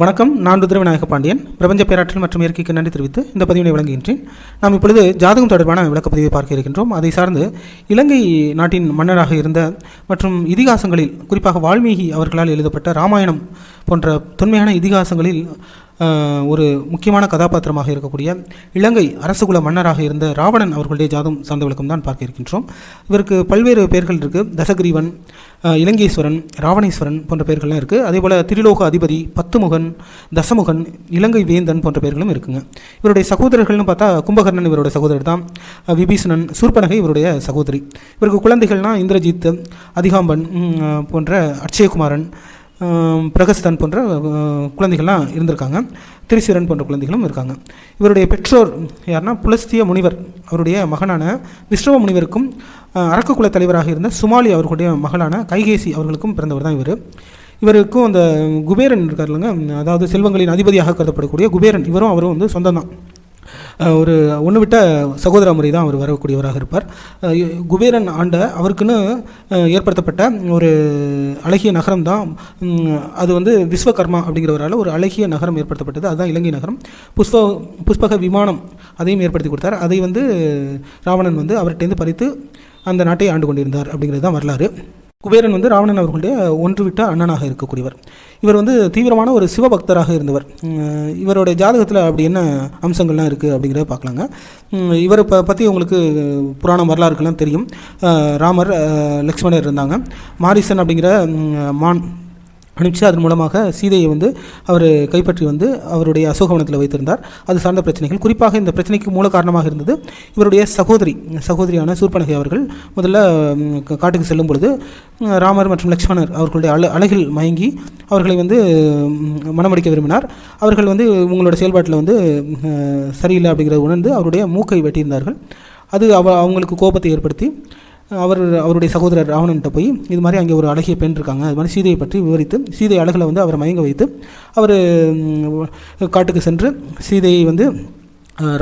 வணக்கம் நான் ருத்ரவிநாயக பாண்டியன். பிரபஞ்ச பேராற்றல் மற்றும் இயற்கைக்கு நன்றி தெரிவித்து இந்த பதிவினை வழங்குகின்றேன். நாம் இப்பொழுது ஜாதகம் தொடர்பான விளக்கப்பதிவை பார்க்க இருக்கின்றோம். அதை சார்ந்து இலங்கை நாட்டின் மன்னராக இருந்த மற்றும் இதிகாசங்களில் குறிப்பாக வால்மீகி அவர்களால் எழுதப்பட்ட ராமாயணம் போன்ற தொன்மையான இதிகாசங்களில் ஒரு முக்கியமான கதாபாத்திரமாக இருக்கக்கூடிய இலங்கை அரசகுல மன்னராக இருந்த ராவணன் அவர்களுடைய ஜாதம் சார்ந்த விளக்கம் தான் பார்க்க இருக்கின்றோம். இவருக்கு பல்வேறு பெயர்கள் இருக்குது தசகிரீவன் இலங்கேஸ்வரன் ராவணேஸ்வரன் போன்ற பெயர்கள்லாம் இருக்குது அதே போல் திரிலோக அதிபதி பத்துமுகன் தசமுகன் இலங்கை வேந்தன் போன்ற பெயர்களும் இருக்குங்க. இவருடைய சகோதரர்கள்னு பார்த்தா கும்பகர்ணன் இவருடைய சகோதரர் தான். விபீஷணன் சூர்பனகை இவருடைய சகோதரி. இவருக்கு குழந்தைகள்னால் இந்திரஜித் அதிகாம்பன் போன்ற அட்சயகுமாரன் பிரகஸ்தன் போன்ற குழந்தைகள்லாம் இருந்திருக்காங்க. திருசிரன் போன்ற குழந்தைகளும் இருக்காங்க. இவருடைய பெற்றோர் யாருன்னா புலஸ்திய முனிவர். அவருடைய மகனான விஸ்ரவ முனிவருக்கும் அஹ், அரக்ககுல தலைவராக இருந்த சுமாலி அவர்களுடைய மகளான கைகேசி அவர்களுக்கும் பிறந்தவர் தான் இவர். இவருக்கும் அந்த குபேரன் இருக்கார் இல்லைங்க அதாவது செல்வங்களின் அதிபதியாக கருதப்படக்கூடிய குபேரன். இவரும் அவரும் வந்து சொந்தம் தான் ஒரு ஒன்று விட்ட சகோதர முறை தான் அவர் வரக்கூடியவராக இருப்பார். குபேரன் ஆண்ட அவருக்குன்னு ஏற்படுத்தப்பட்ட ஒரு அழகிய நகரம் தான் அது வந்து விஸ்வகர்மா அப்படிங்கிறவரால் ஒரு அழகிய நகரம் ஏற்படுத்தப்பட்டது. அதுதான் இலங்கை நகரம். புஷ்ப புஷ்பக விமானம் அதையும் ஏற்படுத்தி கொடுத்தார். அதை வந்து ராவணன் வந்து அவர்கிட்டேருந்து பறித்து அந்த நாட்டை ஆண்டு கொண்டிருந்தார் அப்படிங்கிறது தான் வரலாறு. குபேரன் வந்து ராவணன் அவர்களுடைய ஒன்று விட்ட அண்ணனாக இருக்கக்கூடியவர். இவர் வந்து தீவிரமான ஒரு சிவபக்தராக இருந்தவர். இவருடைய ஜாதகத்தில் அப்படி என்ன அம்சங்கள்லாம் இருக்குது அப்படிங்கிறத பார்க்கலாங்க. இவரை ப பற்றி உங்களுக்கு புராண வரலாறுகள்லாம் தெரியும். ராமர் லக்ஷ்மணர் இருந்தாங்க. மாரிசன் அப்படிங்கிற மான் அனுப்பிச்சு அதன் மூலமாக சீதையை வந்து அவர் கைப்பற்றி வந்து அவருடைய அசோகவனத்தில் வைத்திருந்தார். அது சார்ந்த பிரச்சனைகள். குறிப்பாக இந்த பிரச்சனைக்கு மூல காரணமாக இருந்தது இவருடைய சகோதரி சகோதரியான சூர்பனகை அவர்கள். முதல்ல காட்டுக்கு செல்லும் பொழுது ராமர் மற்றும் லக்ஷ்மணர் அவர்களுடைய அழ அழகில் மயங்கி அவர்களை வந்து மனமடிக்க மணமடிக்க விரும்பினார். அவர்கள் வந்து உங்களோட செயல்பாட்டில் வந்து சரியில்லை அப்படிங்கிறத உணர்ந்து அவருடைய மூக்கை வெட்டியிருந்தார்கள். அது அவ அவங்களுக்கு கோபத்தை ஏற்படுத்தி அவர் அவருடைய சகோதரர் ராவணன்கிட்ட போய் இது மாதிரி அங்கே ஒரு அழகிய பெண் இருக்காங்க. அது மாதிரி சீதையை பற்றி விவரித்து சீதை அழகில் வந்து அவரை மயங்க வைத்து அவர் காட்டுக்கு சென்று சீதையை வந்து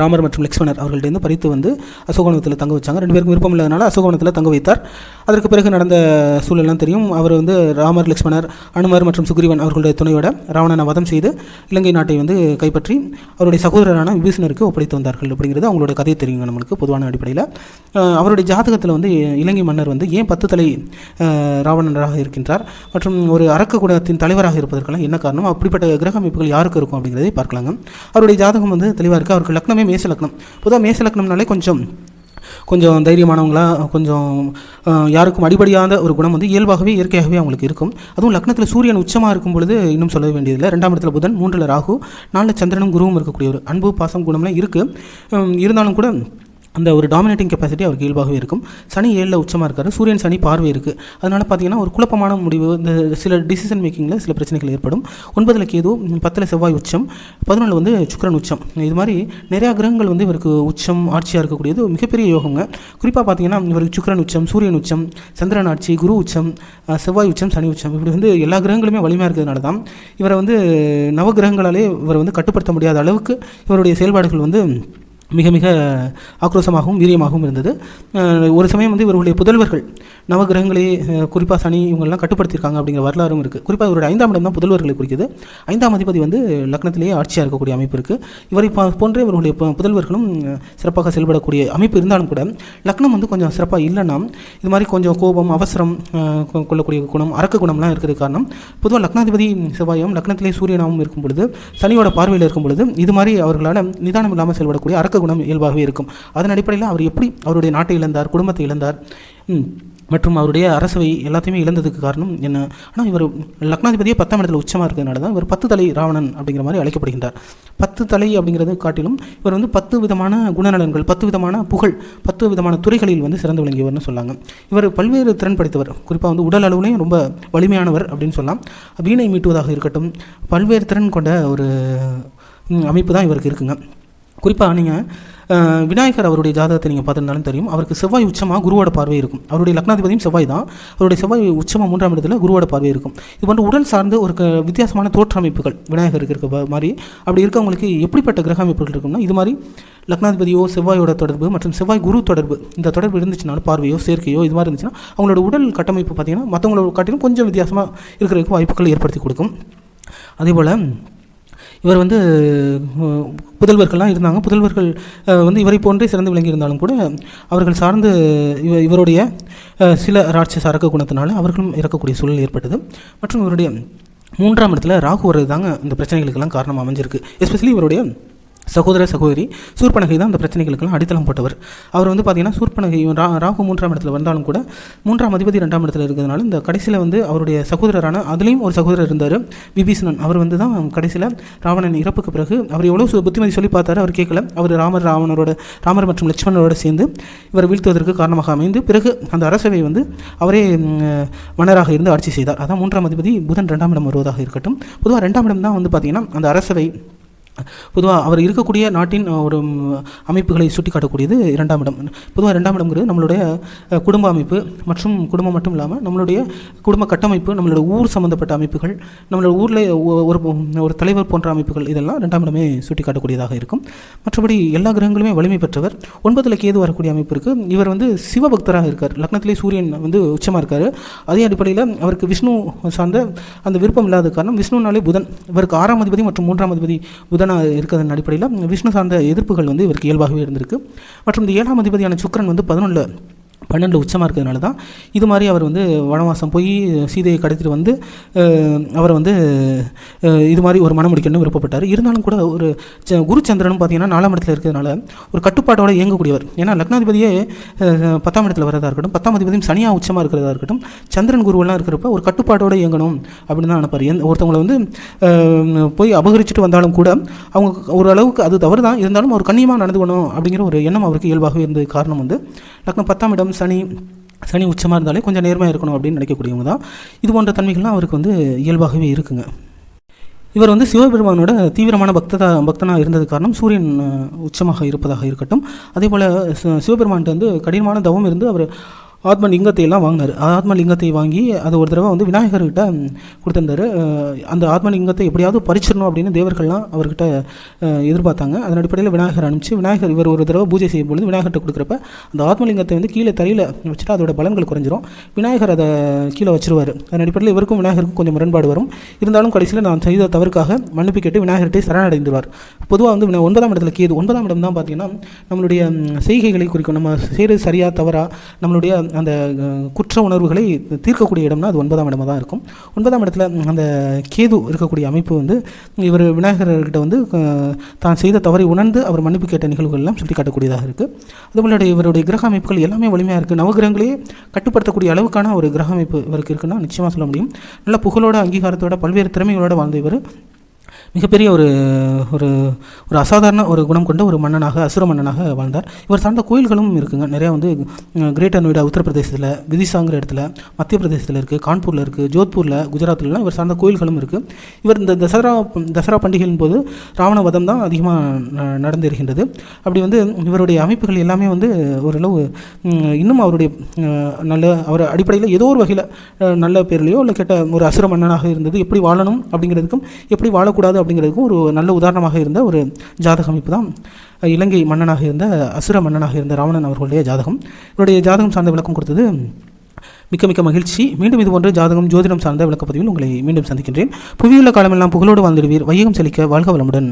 ராமர் மற்றும் லக்ஷ்மணர் அவர்கள்டேருந்து பறித்து வந்து அசோகவனத்தில் தங்க வச்சாங்க. ரெண்டு பேருக்கும் விருப்பம் இல்லாதனால அசோகவனத்தில் தங்க வைத்தார். அதற்கு பிறகு நடந்த சூழல்லாம் தெரியும். அவர் வந்து ராமர் லக்ஷ்மணர் அனுமர் மற்றும் சுக்ரீவன் அவர்களுடைய துணையோட ராவணனை வதம் செய்து இலங்கை நாட்டை வந்து கைப்பற்றி அவருடைய சகோதரரான விபீஷணருக்கு ஒப்படைத்து வந்தார்கள் அப்படிங்கிறது அவங்களோட கதை தெரியுங்க நம்மளுக்கு பொதுவான அடிப்படையில். அவருடைய ஜாதகத்தில் வந்து இலங்கை மன்னர் வந்து ஏன் பத்து தலை ராவணனராக ராவணராக இருக்கின்றார் மற்றும் ஒரு அரக்க குணத்தின் தலைவராக இருப்பதற்கெல்லாம் என்ன காரணம்? அப்படிப்பட்ட கிரக அமைப்புகள் யாருக்கு இருக்கும் அப்படிங்கிறதை பார்க்கலாங்க. அவருடைய ஜாதகம் வந்து தெளிவாக இருக்குது அவருக்கு லக்னமே மேச லக்னம். பொதுவாக மேச லக்னம்னாலே கொஞ்சம் கொஞ்சம் தைரியமானவங்களா கொஞ்சம் யாருக்கும் அடிபடியாத ஒரு குணம் வந்து இயல்பாகவே இயற்கையாகவே அவங்களுக்கு இருக்கும். அதுவும் லக்னத்தில் சூரியன் உச்சமாக இருக்கும் பொழுது இன்னும் சொல்ல வேண்டியதில்லை. ரெண்டாம் இடத்துல புதன் மூன்றில் ராகு நாலில் சந்திரனும் குருவும் இருக்கக்கூடிய ஒரு அன்பு பாசம் குணம்லாம் இருக்குது இருந்தாலும் கூட அந்த ஒரு டாமினேட்டிங் கெப்பாசிட்டி அவருக்கு இயல்பாகவே இருக்கும். சனி ஏழில் உச்சமாக இருக்காரு. சூரியன் சனி பார்வை இருக்குது அதனால் பார்த்தீங்கன்னா ஒரு குழப்பமான முடிவு. இந்த சில டிசிஷன் மேக்கிங்கில் சில பிரச்சனைகள் ஏற்படும். ஒன்பதில் கேது பத்தில் செவ்வாய் உச்சம் பதினொன்றில் வந்து சுக்கரன் உச்சம். இது மாதிரி நிறையா கிரகங்கள் வந்து இவருக்கு உச்சம் ஆட்சியாக இருக்கக்கூடியது மிகப்பெரிய யோகங்க. குறிப்பாக பார்த்தீங்கன்னா இவருக்கு சுக்கரன் உச்சம் சூரியன் உச்சம் சந்திரன் ஆட்சி குரு உச்சம் செவ்வாய் உச்சம் சனி உச்சம். இப்படி வந்து எல்லா கிரகங்களுமே வலிமையாக இருக்கிறதுனால தான் இவரை வந்து நவகிரகங்களாலே இவரை வந்து கட்டுப்படுத்த முடியாத அளவுக்கு இவருடைய செயல்பாடுகள் வந்து மிக மிக ஆக்ரோஷமாகவும் வீரியமாகவும் இருந்தது. ஒரு சமயம் வந்து இவர்களுடைய புதல்வர்கள் நவகிரகங்களே குறிப்பாக சனி இவங்கெல்லாம் கட்டுப்படுத்தியிருக்காங்க அப்படிங்கிற வரலாறும் இருக்குது குறிப்பாக இவருடைய ஐந்தாம் இடம் தான் புதல்வர்களை குறிக்குது. ஐந்தாம் அதிபதி வந்து லக்னத்திலேயே ஆட்சியாக இருக்கக்கூடிய அமைப்பு இருக்குது இவரை பா- போன்ற இவர்களுடைய புதல்வர்களும் சிறப்பாக செயல்படக்கூடிய அமைப்பு இருந்தாலும் கூட லக்னம் வந்து கொஞ்சம் சிறப்பாக இல்லைன்னா இது மாதிரி கொஞ்சம் கோபம் அவசரம் கொ- கொள்ளக்கூடிய குணம் அரக்க குணம்லாம் இருக்கிறது காரணம். பொதுவாக லக்னாதிபதி செவ்வாயும் லக்னத்திலே சூரியனாகவும் இருக்கும் பொழுது சனியோட பார்வையில் இருக்கும் பொழுது இது மாதிரி அவர்களால் நிதானம் இல்லாமல் செயல்படக்கூடிய அரக்க குணம் இயல்பாகவே இருக்கும். அதன் அடிப்படையில் அவர் எப்படி அவருடைய நாட்டை இழந்தார் குடும்பத்தை இழந்தார் மற்றும் அவருடைய அரசவை எல்லாத்தையுமே இழந்ததுக்கு காரணம் என்ன? ஆனால் இவர் லக்னாதிபதியே பத்தாம் இடத்துல உச்சமாக இருக்கிறதுனால தான் இவர் பத்து தலை ராவணன் அப்படிங்கிற மாதிரி அழைக்கப்படுகின்றார். பத்து தலை அப்படிங்கிறது காட்டிலும் இவர் வந்து பத்து விதமான குணநலன்கள் பத்து விதமான புகழ் பத்து விதமான துறைகளில் வந்து சிறந்து விளங்கியவர்னு சொல்லாங்க. இவர் பல்வேறு திறன் படைத்தவர். குறிப்பாக வந்து உடல் அளவுலையும் ரொம்ப வலிமையானவர் அப்படின்னு சொல்லலாம். வீணை மீட்டுவதாக இருக்கட்டும் பல்வேறு திறன் கொண்ட ஒரு அமைப்பு தான் இவருக்கு இருக்குங்க. குறிப்பாக நீங்கள் விநாயகர் அவருடைய ஜாதகத்தை நீங்கள் பார்த்துருந்தாலும் தெரியும். அவருக்கு செவ்வாய் உச்சமாக குருவோட பார்வை இருக்கும். அவருடைய லக்னாதிபதியும் செவ்வாய் தான். அவருடைய செவ்வாய் உச்சமாக மூன்றாம் இடத்துல குருவோட பார்வை இருக்கும். இது போன்ற உடல் சார்ந்து ஒரு க வித்தியாசமான தோற்றமைப்புகள் விநாயகருக்கு இருக்க மாதிரி. அப்படி இருக்கவங்களுக்கு எப்படிப்பட்ட கிரக அமைப்புகள் இருக்கும்னா இது மாதிரி லக்னாதிபதியோ செவ்வாயோட தொடர்பு மற்றும் செவ்வாய் குரு தொடர்பு இந்த தொடர்பு இருந்துச்சுனாலும் பார்வையோ சேர்க்கையோ இது மாதிரி இருந்துச்சுன்னா அவங்களோட உடல் கட்டமைப்பு பார்த்தீங்கன்னா மற்றவங்களோட காட்டிலும் கொஞ்சம் வித்தியாசமாக இருக்கிறதுக்கு வாய்ப்புகள் ஏற்படுத்தி கொடுக்கும். அதே போல் இவர் வந்து புதல்வர்கள்லாம் இருந்தாங்க. புதல்வர்கள் வந்து இவரை போன்றே சிறந்து விளங்கியிருந்தாலும் கூட அவர்கள் சார்ந்து இவ இவருடைய சில ராட்சச அரக்க குணத்தினால அவர்களும் இறக்கக்கூடிய சூழல் ஏற்பட்டது. மற்றும் இவருடைய மூன்றாம் இடத்துல ராகு வர்றது தாங்க இந்த பிரச்சனைகளுக்கெல்லாம் காரணம் அமைஞ்சிருக்கு. எஸ்பெஷலி இவருடைய சகோதர சகோதரி சூர்பனகை தான் அந்த பிரச்சனைகளுக்கெல்லாம் அடித்தளம் போட்டவர். அவர் வந்து பார்த்தீங்கன்னா சூர்பனகை ரா ராகு மூன்றாம் இடத்துல வந்தாலும் கூட மூன்றாம் அதிபதி ரெண்டாம் இடத்துல இருக்கிறதுனால இந்த கடைசியில் வந்து அவருடைய சகோதரரான அதுலேயும் ஒரு சகோதரர் இருந்தார் விபீஷணன். அவர் வந்து தான் கடைசியில் ராவணன் இறப்புக்கு பிறகு அவர் எவ்வளோ சு- புத்திமதி சொல்லி பார்த்தாரு அவர் கேட்கல. அவர் ராமர் ராவணரோட ராமர் மற்றும் லட்சுமணரோட சேர்ந்து இவர் வீழ்த்துவதற்கு காரணமாக அமைந்து பிறகு அந்த அரசவை வந்து அவரே மன்னராக இருந்து ஆட்சி செய்தார். அதான் மூன்றாம் அதிபதி புதன் ரெண்டாம் இடம் வருவதாக இருக்கட்டும். பொதுவாக ரெண்டாம் இடம் தான் வந்து பார்த்தீங்கன்னா அந்த அரசவை பொதுவாக அவர் இருக்கக்கூடிய நாட்டின் ஒரு அமைப்புகளை சுட்டிக்காட்டக்கூடியது இரண்டாம் இடம். பொதுவாக ரெண்டாம் இடம்ங்கிறது நம்மளுடைய குடும்ப அமைப்பு மற்றும் குடும்பம் மட்டும் இல்லாமல் நம்மளுடைய குடும்ப கட்டமைப்பு நம்மளோட ஊர் சம்மந்தப்பட்ட அமைப்புகள் நம்மளோட ஊரில் ஒரு ஒரு தலைவர் போன்ற அமைப்புகள் இதெல்லாம் ரெண்டாம் இடமே சுட்டிக்காட்டக்கூடியதாக இருக்கும். மற்றபடி எல்லா கிரகங்களுமே வலிமை பெற்றவர். ஒன்பதில் கேது வரக்கூடிய அமைப்பு இருக்குது இவர் வந்து சிவபக்தராக இருக்கார். லக்னத்திலே சூரியன் வந்து உச்சமாக இருக்கார். அதே அடிப்படையில் அவருக்கு விஷ்ணு சார்ந்த அந்த விருப்பம் இல்லாத காரணம் விஷ்ணுனாலே புதன். இவருக்கு ஆறாம் அதிபதி மற்றும் மூன்றாம் அதிபதி புதனாக இருக்கிறதன் அடிப்படையில் விஷ்ணு சார்ந்த எதிர்ப்புகள் வந்து இவருக்கு இயல்பாகவே இருந்திருக்கு. மற்றும் இந்த ஏழாம் அதிபதியான சுக்கரன் வந்து பதினொன்றில் பன்னெண்டில் உச்சமாக இருக்கிறதுனால தான் இது மாதிரி அவர் வந்து வனவாசம் போய் சீதையை கடத்திட்டு வந்து அவர் வந்து இது மாதிரி ஒரு மனம் முடிக்கணும்னு விருப்பப்பட்டார். இருந்தாலும் கூட ஒரு ச- குரு சந்திரனும் பார்த்தீங்கன்னா நாலாம் இடத்துல இருக்கிறதுனால ஒரு கட்டுப்பாட்டோட இயங்கக்கூடியவர். ஏன்னா லக்னாதிபதியே பத்தாம் இடத்துல வரதா இருக்கட்டும் பத்தாம் அதிபதியும் சனியாக உச்சமாக இருக்கிறதா இருக்கட்டும் சந்திரன் குருவெல்லாம் இருக்கிறப்ப ஒரு கட்டுப்பாட்டோட இயங்கணும் அப்படின்னு தான் நினைப்பார். எந்த ஒருத்தவங்களை வந்து போய் அபகரிச்சுட்டு வந்தாலும் கூட அவங்க ஓரளவுக்கு அது தவறு தான் இருந்தாலும் ஒரு கண்ணியமாக நடந்துக்கணும் அப்படிங்கிற ஒரு எண்ணம் அவருக்கு இயல்பாகவே இருந்தது காரணம் வந்து லக்னம் பத்தாம் இடம் சனி சனி உச்சமாக இருந்தாலே கொஞ்சம் நேர்மையாக இருக்கணும் அப்படின்னு நினைக்கக்கூடியவங்க தான். இது போன்ற தன்மைகள்லாம் அவருக்கு வந்து இயல்பாகவே இருக்குங்க. இவர் வந்து சிவபெருமானோட தீவிரமான பக்ததா பக்தனாக இருந்தது காரணம் சூரியன் உச்சமாக இருப்பதாக இருக்கட்டும். அதே போல் சிவபெருமான்கிட்ட வந்து கடினமான தவம் இருந்து அவர் ஆத்மலிங்கத்தையெல்லாம் எல்லாம் வாங்கினார் ஆத்மலிங்கத்தை வாங்கி அது ஒரு தடவை வந்து விநாயகர்கிட்ட கொடுத்துருந்தாரு. அந்த ஆத்மலிங்கத்தை எப்படியாவது பறிச்சிடணும் அப்படின்னு தேவர்கள்லாம் அவர்கிட்ட எதிர்பார்த்தாங்க. அதன் அடிப்படையில் விநாயகர் அனுப்பிச்சு விநாயகர் இவர் ஒரு தடவை பூஜை செய்யும் பொழுது விநாயகர்கிட்ட கொடுக்குறப்ப அந்த ஆத்மலிங்கத்தை வந்து கீழே தரையில் வச்சுட்டு அதோட பலன்கள் குறைஞ்சிரும். விநாயகர் அதை கீழே வச்சிருவார். அதன் அடிப்படையில் இவருக்கும் விநாயகருக்கும் கொஞ்சம் முரண்பாடு வரும். இருந்தாலும் கடைசியில் நான் செய்த தவறுக்காக மன்னிப்பு கேட்டு விநாயகர்கிட்ட சரணடைந்துவார் பொதுவாக வந்து ஒன்பதாம் இடத்துல கேது ஒன்பதாம் இடம் தான் பார்த்தீங்கன்னா நம்மளுடைய செய்கைகளை குறிக்கும். நம்ம செய்கிறது சரியாக தவறா நம்மளுடைய அந்த குற்ற உணர்வுகளை தீர்க்கக்கூடிய இடம்னா அது ஒன்பதாம் இடமா தான் இருக்கும். ஒன்பதாம் இடத்துல அந்த கேது இருக்கக்கூடிய அமைப்பு வந்து இவர் விநாயகர்கிட்ட வந்து தான் செய்த தவறை உணர்ந்து அவர் மன்னிப்பு கேட்ட நிகழ்வுகள் எல்லாம் சுட்டி காட்டக்கூடியதாக இருக்குது அதுபோல இவருடைய கிரக அமைப்புகள் எல்லாமே வலிமையாக இருக்குது நவகிரகங்களையே கட்டுப்படுத்தக்கூடிய அளவுக்கான ஒரு கிரக அமைப்பு இவருக்கு இருக்குன்னா நிச்சயமாக சொல்ல முடியும். நல்ல புகழோட அங்கீகாரத்தோட பல்வேறு திறமைகளோட வாழ்ந்த இவர். மிகப்பெரிய ஒரு ஒரு ஒரு அசாதாரண ஒரு குணம் கொண்ட ஒரு மன்னனாக அசுர மன்னனாக வாழ்ந்தார். இவர் சார்ந்த கோயில்களும் இருக்குங்க. நிறையா வந்து கிரேட்டர் நொய்டா உத்தரப்பிரதேசத்தில் விதிசாங்கிற இடத்துல மத்திய பிரதேசத்தில் இருக்குது கான்பூரில் இருக்குது ஜோத்பூரில் குஜராத்திலலாம் இவர் சார்ந்த கோயில்களும் இருக்குது இவர் இந்த தசரா தசரா பண்டிகையின் போது ராவண வதம் தான் அதிகமாக நடந்திருக்கின்றது அப்படி வந்து இவருடைய அமைப்புகள் எல்லாமே வந்து ஓரளவு இன்னும் அவருடைய நல்ல அவர் அடிப்படையில் ஏதோ ஒரு வகையில் நல்ல பேர்லையோ இல்லை கெட்ட ஒரு அசுர மன்னனாக இருந்தது. எப்படி வாழணும் அப்படிங்கிறதுக்கும் எப்படி வாழக்கூடாது அப்படிங்கிறதுக்கும் ஒரு நல்ல உதாரணமாக இருந்த ஒரு ஜாதக அமைப்பு தான் இலங்கை மன்னனாக இருந்த அசுர மன்னனாக இருந்த ராவணன் அவர்களுடைய ஜாதகம். இவருடைய ஜாதகம் சார்ந்த விளக்கம் கொடுத்தது மிக்க மிக்க மகிழ்ச்சி. மீண்டும் இது போன்ற ஜாதகம் ஜோதிடம் சார்ந்த விளக்கப்பதிவில் உங்களை மீண்டும் சந்திக்கின்றேன். புவியுள்ள காலமெல்லாம் புகழோடு வாழ்ந்திடுவீர். வையகம் செழிக்க வாழ்க வளமுடன்.